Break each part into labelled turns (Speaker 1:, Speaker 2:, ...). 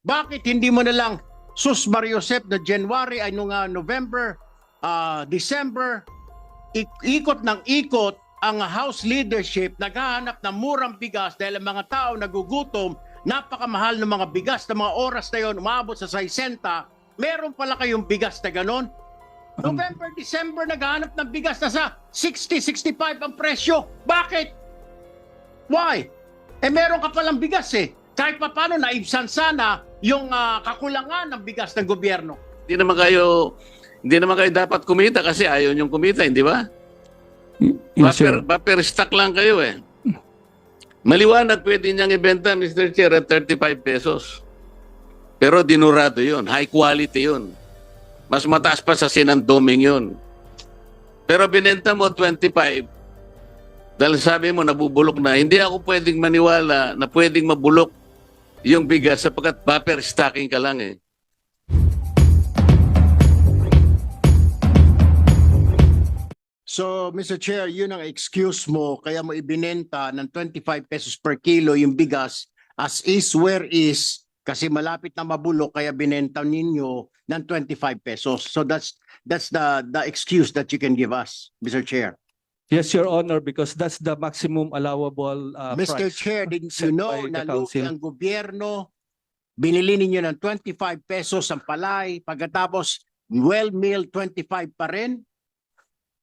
Speaker 1: Bakit hindi mo na lang sus Mariosep na January ay nung ah, November, ah, December, ik- ikot ng ikot ang House leadership naghahanap ng murang bigas dahil ang mga tao nagugutom, napakamahal ng mga bigas na mga oras na yon umabot sa 60, meron pala kayong bigas na ganon. November, December, naghahanap ng bigas na sa 60, 65 ang presyo. Bakit? Why? Eh meron ka palang bigas eh. Kahit pa paano naibsan sana yung ah, kakulangan ng bigas ng gobyerno.
Speaker 2: Hindi naman kayo hindi naman kayo dapat kumita kasi ayaw niyong kumita, hindi ba?
Speaker 3: Yes,
Speaker 2: Buffer,
Speaker 3: sir.
Speaker 2: buffer stock lang kayo eh. Maliwanag pwede niyang ibenta, Mr. Chair, at 35 pesos. Pero dinurado yun. High quality yun. Mas mataas pa sa sinandoming yun. Pero binenta mo 25. Dahil sabi mo, nabubulok na. Hindi ako pwedeng maniwala na pwedeng mabulok yung bigas sapagkat buffer stocking ka lang eh.
Speaker 1: So, Mr. Chair, yun ang excuse mo kaya mo ibinenta ng 25 pesos per kilo yung bigas as is where is kasi malapit na mabulok kaya binenta ninyo ng 25 pesos. So that's that's the the excuse that you can give us, Mr. Chair.
Speaker 3: Yes, Your Honor, because that's the maximum allowable uh,
Speaker 1: Mr.
Speaker 3: price.
Speaker 1: Chair, didn't
Speaker 3: set
Speaker 1: you know
Speaker 3: by the
Speaker 1: na lugi
Speaker 3: council.
Speaker 1: ang gobyerno, binili ninyo ng 25 pesos ang palay, pagkatapos well meal 25 pa rin,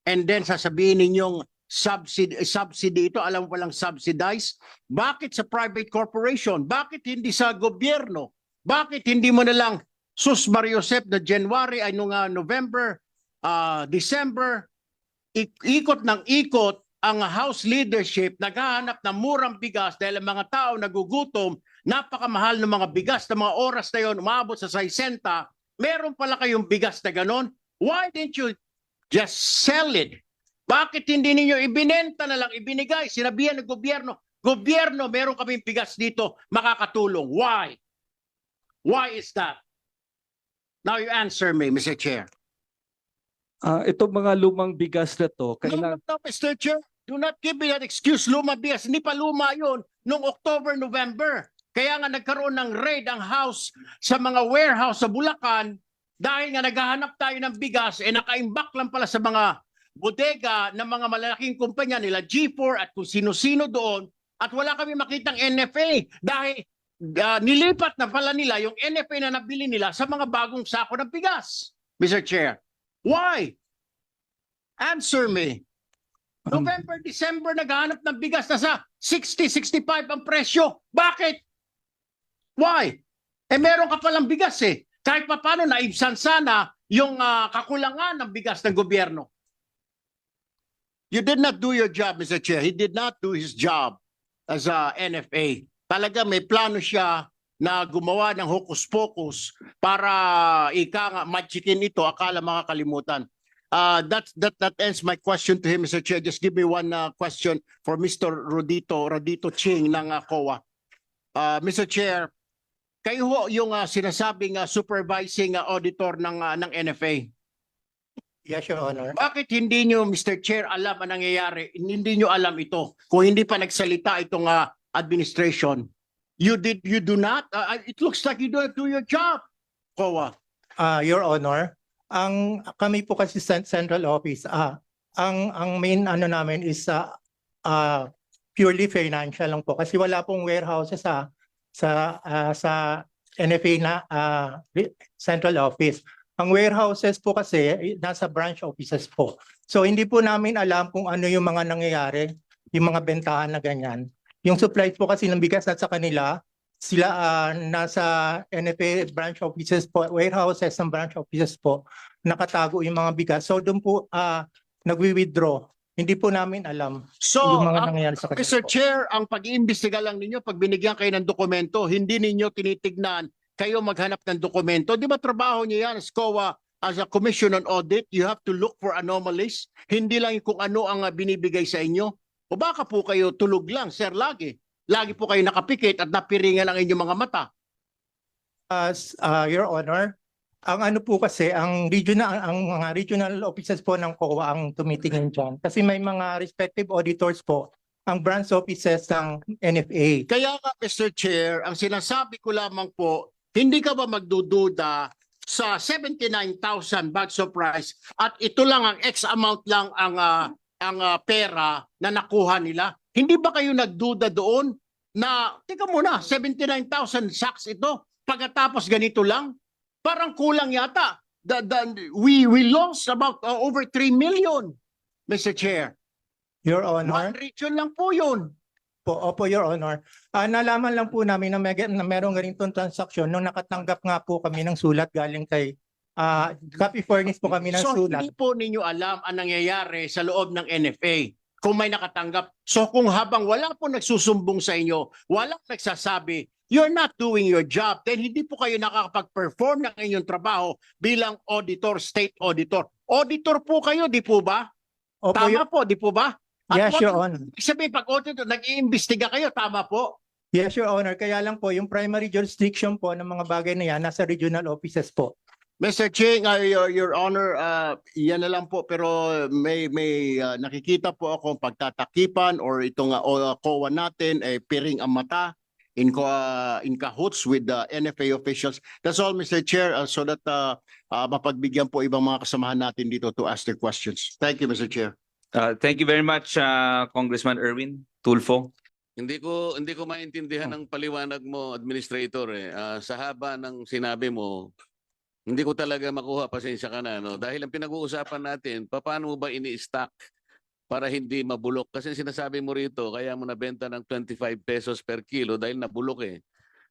Speaker 1: and then sasabihin ninyong subsidy, subsidy ito, alam mo palang subsidize, bakit sa private corporation? Bakit hindi sa gobyerno? Bakit hindi mo na lang sus Mariosep na January ay nung ah, November, ah, December, ikot ng ikot ang House leadership naghahanap ng murang bigas dahil ang mga tao nagugutom, napakamahal ng mga bigas na mga oras na yon umabot sa 60, meron pala kayong bigas na ganon. Why didn't you just sell it? Bakit hindi ninyo ibinenta na lang, ibinigay, sinabihan ng gobyerno, gobyerno, meron kaming bigas dito, makakatulong. Why? Why is that? Now you answer me, Mr. Chair.
Speaker 3: Uh, itong mga lumang bigas na to,
Speaker 1: No,
Speaker 3: kailangan,
Speaker 1: no, no, Mr. Chair. Do not give me that excuse. Luma bias. Hindi pa luma yun noong October, November. Kaya nga nagkaroon ng raid ang house sa mga warehouse sa Bulacan dahil nga naghahanap tayo ng bigas eh nakaimbak lang pala sa mga bodega ng mga malalaking kumpanya nila G4 at kung sino-sino doon at wala kami makitang NFA dahil ah, nilipat na pala nila yung NFA na nabili nila sa mga bagong sako ng bigas. Mr. Chair, why? Answer me.
Speaker 3: um,
Speaker 1: November, December, naghahanap ng bigas na sa 60, 65 ang presyo. Bakit? Why? Eh meron ka palang bigas eh. Kahit pa paano naibsan sana yung ah, kakulangan ng bigas ng gobyerno. You did not do your job, Mr. Chair. He did not do his job as a NFA. Talaga may plano siya na gumawa ng hokus-pokus para ika nga magikin ito, akala makakalimutan. Uh, that that that ends my question to him, Mr. Chair. Just give me one uh, question for Mr. Rodito, Rodito Ching ng uh, COA. Uh, Mr. Chair, kayo ho yung uh, sinasabing uh, supervising uh, auditor ng uh, ng NFA.
Speaker 4: Yes, Your Honor.
Speaker 1: Bakit hindi nyo, Mr. Chair, alam ang nangyayari? Hindi nyo alam ito. Kung hindi pa nagsalita itong uh, administration. You did, you do not? Uh, uh, it looks like you don't do your job, COA.
Speaker 4: Ah, Your Honor, ang kami po kasi cen- central office, ah, ang ang main ano namin is sa ah, purely financial lang po kasi wala pong warehouses sa sa ah, sa NFA na ah, central office. Ang warehouses po kasi eh, nasa branch offices po. So hindi po namin alam kung ano yung mga nangyayari, yung mga bentahan na ganyan. Yung supplies po kasi ng bigas nasa kanila, sila ah, nasa NFA branch offices po, warehouses ng branch offices po, nakatago yung mga bigas. So doon po ah, nagwi-withdraw. Hindi po namin alam
Speaker 1: So,
Speaker 4: yung mga
Speaker 1: ang-
Speaker 4: nangyayari sa kanila
Speaker 1: Mr.
Speaker 4: po.
Speaker 1: Chair, ang pag-iimbestiga lang ninyo pag binigyan kayo ng dokumento, hindi ninyo tinitignan kayo maghanap ng dokumento. Di ba trabaho niyo yan as COA as a commission on audit, you have to look for anomalies. Hindi lang kung ano ang ah, binibigay sa inyo. O baka po kayo tulog lang, sir, lagi. Lagi po kayo nakapikit at napiringan ang inyong mga mata.
Speaker 4: As ah, Your Honor, ang ano po kasi ang regional ang mga regional offices po ng COA ang tumitingin diyan kasi may mga respective auditors po ang branch offices ng NFA.
Speaker 1: Kaya nga, Mr. Chair, ang sinasabi ko lamang po, hindi ka ba magdududa sa 79,000 bags of rice at ito lang ang X amount lang ang ah, ang ah, pera na nakuha nila? Hindi ba kayo nagduda doon na, teka muna, 79,000 sacks ito, pagkatapos ganito lang? Parang kulang yata. The, the, we, we lost about uh, over 3 million, Mr. Chair.
Speaker 4: Your Honor.
Speaker 1: One region lang po yun.
Speaker 4: Po, opo, Your Honor. Ah, nalaman lang po namin na, may, na merong ganitong transaksyon nung nakatanggap nga po kami ng sulat galing kay ah copy furnace po kami ng
Speaker 1: So
Speaker 4: sulat.
Speaker 1: hindi po ninyo alam ang nangyayari sa loob ng NFA kung may nakatanggap. So kung habang wala po nagsusumbong sa inyo, walang nagsasabi, you're not doing your job, then hindi po kayo nakakapag-perform ng inyong trabaho bilang auditor, state auditor. Auditor po kayo, di po ba?
Speaker 4: Opo,
Speaker 1: Tama
Speaker 4: Your-
Speaker 1: po, di po ba? At
Speaker 4: yes,
Speaker 1: what-
Speaker 4: Your Honor.
Speaker 1: Ibig sabihin, pag auditor, nag-iimbestiga kayo, tama po?
Speaker 4: Yes, Your Honor. Kaya lang po, yung primary jurisdiction po ng mga bagay na yan, nasa regional offices po.
Speaker 1: Mr. Ching, uh, your, your honor, uh, yan na lang po pero may may uh, nakikita po ako pagtatakipan or itong uh, COA natin eh piring ang mata in uh, in cahoots with the NFA officials. That's all Mr. Chair uh, so that uh, uh, mapagbigyan po ibang mga kasamahan natin dito to ask their questions. Thank you Mr. Chair.
Speaker 5: Uh, thank you very much, uh, Congressman Erwin Tulfo.
Speaker 2: Hindi ko hindi ko maintindihan ang paliwanag mo, administrator eh. Ah, sa haba ng sinabi mo, hindi ko talaga makuha pasensya ka na no. Dahil ang pinag-uusapan natin, paano mo ba ini-stack para hindi mabulok? Kasi sinasabi mo rito, kaya mo nabenta ng 25 pesos per kilo dahil nabulok eh.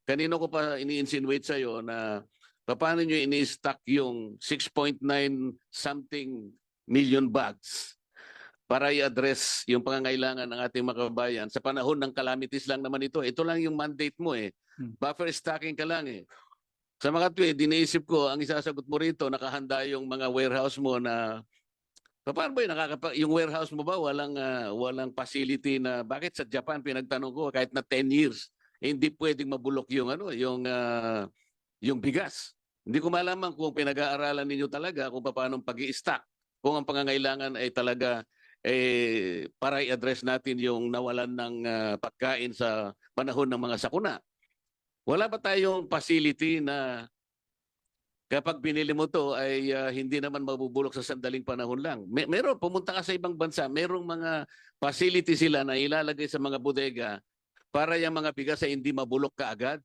Speaker 2: Kanino ko pa ini-insinuate sa'yo na paano nyo ini-stack yung 6.9 something million bags para i-address yung pangangailangan ng ating mga kababayan sa panahon ng calamities lang naman ito. Ito lang yung mandate mo eh.
Speaker 3: Hmm.
Speaker 2: Buffer stocking ka lang eh. Sa mga tuwi, diniisip ko, ang isasagot mo rito, nakahanda yung mga warehouse mo na Paano ba yun? Nakakapa- yung warehouse mo ba walang ah, walang facility na bakit sa Japan pinagtanong ko kahit na 10 years eh, hindi pwedeng mabulok yung ano yung ah, yung bigas. Hindi ko malaman kung pinag-aaralan ninyo talaga kung paano pag-i-stock kung ang pangangailangan ay talaga eh, para i-address natin yung nawalan ng ah, pagkain sa panahon ng mga sakuna. Wala ba tayong facility na kapag binili mo to ay ah, hindi naman mabubulok sa sandaling panahon lang? May, meron, pumunta ka sa ibang bansa, merong mga facility sila na ilalagay sa mga bodega para yung mga bigas ay hindi mabulok kaagad.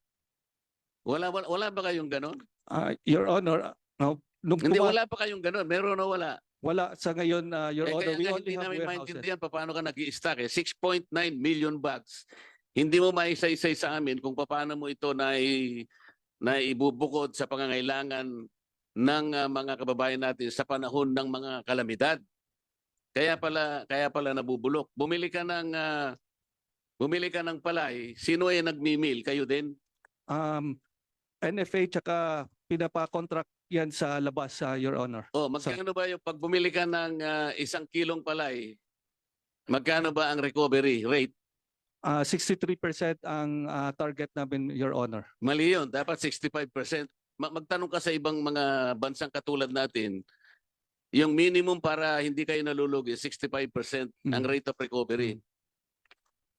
Speaker 2: Wala, wala, wala ba kayong ganon?
Speaker 3: Ah, Your Honor, no, nung
Speaker 2: Hindi, wala pa kayong ganon. Meron o wala?
Speaker 3: wala sa ngayon, uh, Your
Speaker 2: Eh,
Speaker 3: Honor,
Speaker 2: kaya
Speaker 3: we only
Speaker 2: hindi
Speaker 3: have
Speaker 2: namin
Speaker 3: warehouses.
Speaker 2: maintindihan pa paano ka nag stock eh. 6.9 million bags. Hindi mo maisa-isay sa amin kung paano mo ito na, na ibubukod sa pangangailangan ng ah, mga kababayan natin sa panahon ng mga kalamidad. Kaya pala kaya pala nabubulok. Bumili ka ng ah, bumili ka ng palay, sino ay nagmi-mill? Kayo din?
Speaker 3: Um, NFA tsaka pinapa-contract yan sa labas, uh, Your Honor.
Speaker 2: Oh, magkano ba yung pag bumili ka ng ah, isang kilong palay? Magkano ba ang recovery rate?
Speaker 3: Ah, 63% ang ah, target namin, Your Honor.
Speaker 2: Mali yun. Dapat 65%. Ma- magtanong ka sa ibang mga bansang katulad natin, yung minimum para hindi kayo nalulugi, 65% ang
Speaker 3: Mm.
Speaker 2: rate of recovery.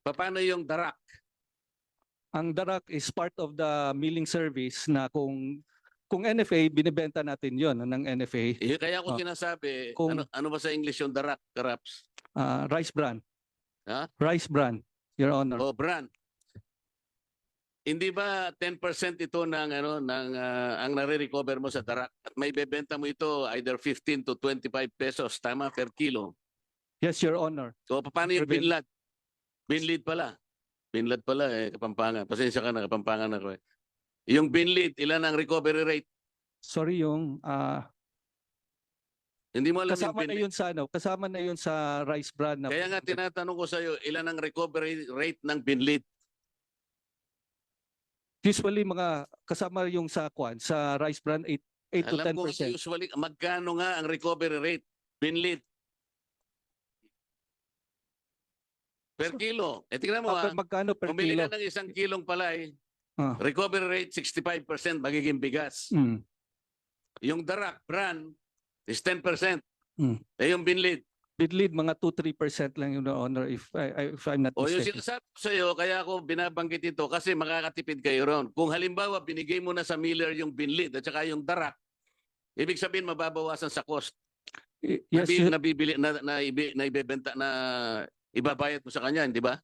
Speaker 2: Paano yung darak?
Speaker 3: Ang darak is part of the milling service na kung kung NFA, binibenta natin yon ng NFA,
Speaker 2: Eh, kaya
Speaker 3: Ah.
Speaker 2: ako sinasabi,
Speaker 3: Kung-
Speaker 2: ano, ano ba sa English yung darak, Karaps?
Speaker 3: ah, rice bran.
Speaker 2: Ha?
Speaker 3: Rice bran, Your Honor.
Speaker 2: O brand. Hindi ba 10% ito ng ano ng ah, ang nare-recover mo sa darak at may bebenta mo ito either 15 to 25 pesos tama per kilo.
Speaker 3: Yes, Your Honor.
Speaker 2: So paano yung
Speaker 3: Prevent-
Speaker 2: binlad? Binlid pala. Binlad pala eh, Kapampangan. Pasensya ka na, Kapampangan ako eh. Yung binlid, ilan ang recovery rate?
Speaker 3: Sorry yung ah,
Speaker 2: Hindi mo alam
Speaker 3: kasama na yun sa ano, kasama na yun sa rice bran na
Speaker 2: Kaya nga tinatanong ko sa'yo, ilan ang recovery rate ng binlid?
Speaker 3: usually mga kasama yung sa kwan sa rice bran 8 8 to
Speaker 2: Alam ko
Speaker 3: 10%.
Speaker 2: usually, magkano nga ang recovery rate? Binlid. Per kilo. Eh, tingnan mo
Speaker 3: Ah, per- magkano per
Speaker 2: Bumili
Speaker 3: kilo?
Speaker 2: ka ng isang kilong palay,
Speaker 3: Ah.
Speaker 2: recovery rate 65% magiging bigas.
Speaker 3: Mm.
Speaker 2: Yung darak, brand, is 10%.
Speaker 3: Mm.
Speaker 2: Eh yung binlid,
Speaker 3: Bidlid, mga 2-3% lang yun, Your Honor, if, I, if I'm not
Speaker 2: O yung
Speaker 3: mistaken.
Speaker 2: sinasabi ko sa iyo, kaya ako binabanggit ito kasi makakatipid kayo ron. Kung halimbawa binigay mo na sa Miller yung binlid at saka yung darak, ibig sabihin mababawasan sa cost.
Speaker 3: Y-
Speaker 2: Yes,
Speaker 3: Your-
Speaker 2: nabibili na na, ibi, na ibebenta na ibabayad mo sa kanya, hindi ba?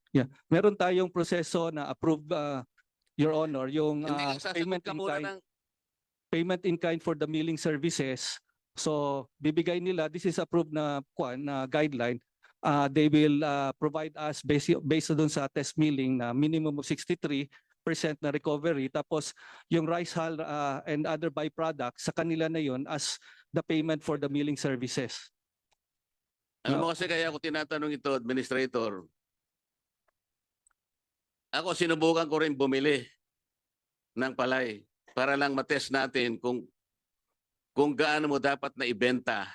Speaker 3: meron tayong proseso na approve, uh, Your Honor, yung
Speaker 2: Hindi
Speaker 3: uh,
Speaker 2: ka
Speaker 3: payment
Speaker 2: ka
Speaker 3: in
Speaker 2: muna
Speaker 3: kind.
Speaker 2: ng
Speaker 3: payment in kind for the milling services. So bibigay nila, this is approved na, kwan, na guideline. Uh, they will uh, provide us based, based doon sa test milling na minimum of 63% na recovery. Tapos yung rice hull uh, and other byproducts sa kanila na yon as the payment for the milling services.
Speaker 2: Alam mo kasi kaya ako tinatanong ito, Administrator. Ako sinubukan ko rin bumili ng palay para lang matest natin kung kung gaano mo dapat na ibenta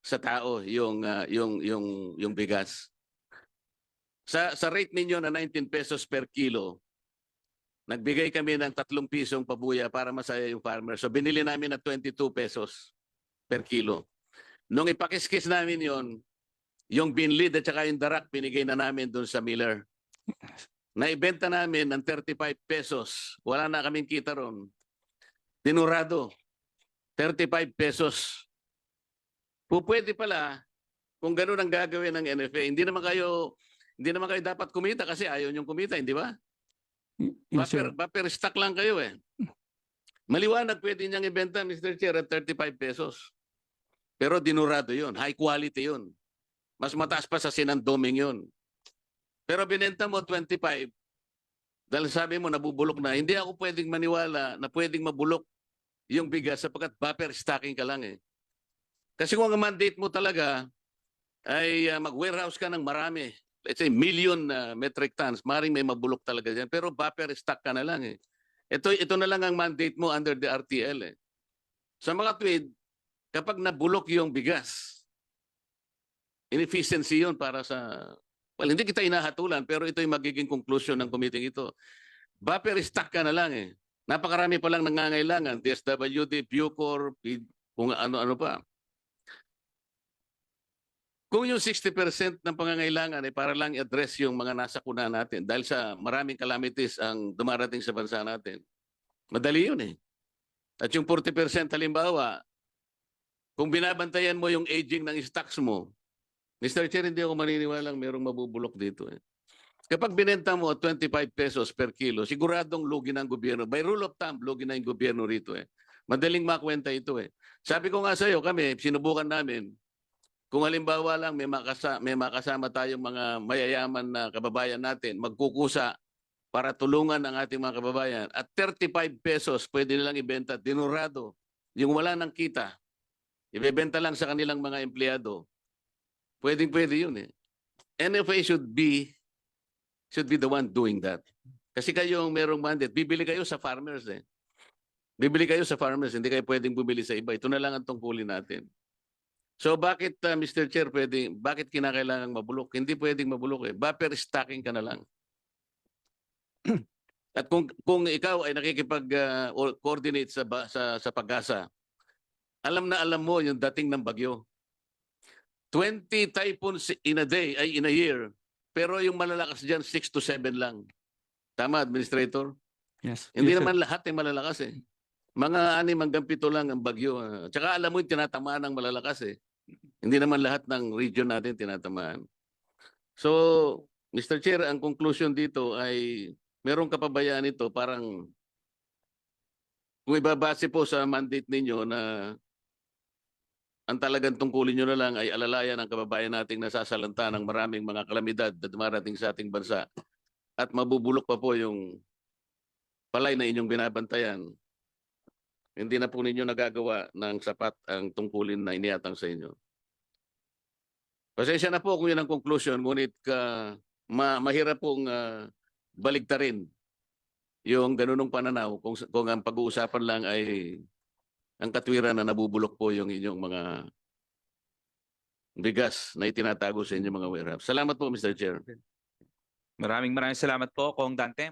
Speaker 2: sa tao yung ah, yung yung yung bigas. Sa sa rate ninyo na 19 pesos per kilo, nagbigay kami ng 3 pisong pabuya para masaya yung farmer. So binili namin na 22 pesos per kilo. Nung ipakiskis namin yon, yung binlid at saka yung darak binigay na namin doon sa Miller. Naibenta namin ng 35 pesos. Wala na kaming kita ron. Dinurado. 35 pesos. Pupwede pala kung ganun ang gagawin ng NFA. Hindi naman kayo hindi naman kayo dapat kumita kasi ayaw niyong kumita, hindi ba?
Speaker 3: Yes,
Speaker 2: Buffer,
Speaker 3: Your-
Speaker 2: buffer stock lang kayo eh. Maliwanag pwede niyang ibenta, Mr. Chair, at 35 pesos. Pero dinurado yun. High quality yun. Mas mataas pa sa sinandoming yun. Pero binenta mo 25 dahil sabi mo nabubulok na. Hindi ako pwedeng maniwala na pwedeng mabulok yung bigas sapagkat buffer stocking ka lang eh. Kasi kung ang mandate mo talaga ay uh, mag-warehouse ka ng marami, let's say million uh, metric tons, maring may mabulok talaga dyan. Pero buffer stock ka na lang eh. Ito, ito na lang ang mandate mo under the RTL eh. Sa mga tweed, kapag nabulok yung bigas, inefficiency yun para sa... Well, hindi kita inahatulan, pero ito yung magiging conclusion ng committee ito. Buffer stock ka na lang eh. Napakarami pa lang nangangailangan. DSWD, Bucor, kung ano-ano pa. Kung yung 60% ng pangangailangan ay para lang i-address yung mga nasa kuna natin dahil sa maraming calamities ang dumarating sa bansa natin. Madali yun eh. At yung 40% halimbawa, kung binabantayan mo yung aging ng stocks mo, Mr. Chair, hindi ako maniniwalang merong mabubulok dito eh. Kapag binenta mo 25 pesos per kilo, siguradong lugi ng gobyerno. By rule of thumb, lugi na yung gobyerno rito eh. Madaling makwenta ito eh. Sabi ko nga sa iyo, kami, sinubukan namin, kung halimbawa lang may makasa, may makasama tayong mga mayayaman na kababayan natin, magkukusa para tulungan ang ating mga kababayan at 35 pesos pwede nilang ibenta dinurado yung wala nang kita ibebenta lang sa kanilang mga empleyado pwedeng pwede yun eh NFA should be should be the one doing that kasi kayo ang merong mandate bibili kayo sa farmers eh bibili kayo sa farmers hindi kayo pwedeng bumili sa iba ito na lang ang tungkulin natin So bakit uh, Mr. Chair pwede bakit kinakailangan mabulok? Hindi pwedeng mabulok eh. Buffer stocking ka na lang. At kung kung ikaw ay nakikipag uh, sa sa sa pag-asa, alam na alam mo yung dating ng bagyo. 20 typhoons in a day ay in a year. Pero yung malalakas diyan 6 to 7 lang. Tama, administrator?
Speaker 3: Yes.
Speaker 2: Hindi
Speaker 3: yes, sir.
Speaker 2: naman lahat ay malalakas eh. Mga anim hanggang pito lang ang bagyo. ah. Tsaka alam mo yung tinatamaan ng malalakas eh. Hindi naman lahat ng region natin tinatamaan. So, Mr. Chair, ang conclusion dito ay merong kapabayaan ito parang kung ibabase po sa mandate ninyo na ang talagang tungkulin nyo na lang ay alalayan ang kababayan nating nasasalanta ng maraming mga kalamidad na dumarating sa ating bansa at mabubulok pa po yung palay na inyong binabantayan, hindi na po ninyo nagagawa ng sapat ang tungkulin na iniatang sa inyo. Pasensya na po kung yun ang conclusion, ngunit ka, ma, mahirap pong uh, baligtarin yung ganunong pananaw kung, kung ang pag-uusapan lang ay ang katwiran na nabubulok po yung inyong mga bigas na itinatago sa inyong mga warehouse. Salamat po, Mr. Chair.
Speaker 5: Maraming maraming salamat po, Kong Dante.